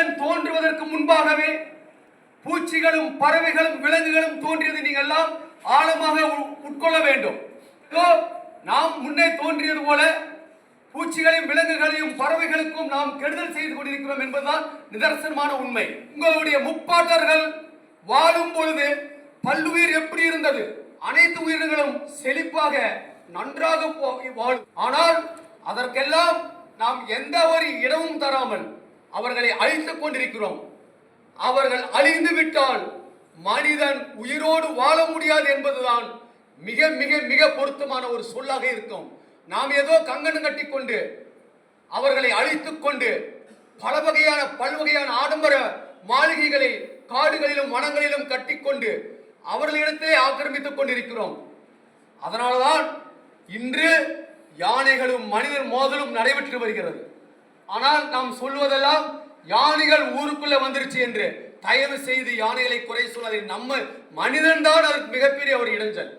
மனிதன் தோன்றுவதற்கு முன்பாகவே பூச்சிகளும் பறவைகளும் விலங்குகளும் தோன்றியது நீங்கள் எல்லாம் ஆழமாக உ- உட்கொள்ள வேண்டும். இதோ நாம் முன்னே தோன்றியது போல பூச்சிகளையும் விலங்குகளையும் பறவைகளுக்கும் நாம் கெடுதல் செய்து கொண்டிருக்கிறோம் என்பதுதான் நிதர்சனமான உண்மை. உங்களுடைய முப்பாட்டர்கள் வாழும் பொழுது பல்லுயிர் எப்படி இருந்தது? அனைத்து உயிர்களும் செழிப்பாக நன்றாக வாழும். ஆனால் அதற்கெல்லாம் நாம் எந்த ஒரு இடமும் தராமல் அவர்களை அழித்துக் கொண்டிருக்கிறோம். அவர்கள் அழிந்து விட்டால் மனிதன் உயிரோடு வாழ முடியாது என்பதுதான் மிக மிக மிக பொருத்தமான ஒரு சொல்லாக இருக்கும். நாம் ஏதோ கங்கணம் கட்டிக்கொண்டு அவர்களை அழித்துக் கொண்டு பல வகையான பல்வகையான ஆடம்பர மாளிகைகளை காடுகளிலும் வனங்களிலும் கட்டிக்கொண்டு அவர்களிடத்திலே ஆக்கிரமித்துக் கொண்டிருக்கிறோம். அதனால்தான் இன்று யானைகளும் மனிதர் மோதலும் நடைபெற்று வருகிறது. ஆனால் நாம் சொல்வதெல்லாம் யானைகள் ஊருக்குள்ள வந்துருச்சு என்று. தயவு செய்து யானைகளை குறை சொல்லாதீர்கள் நம்ம மனிதன்தான் அதற்கு மிகப்பெரிய ஒரு இடைஞ்சல்.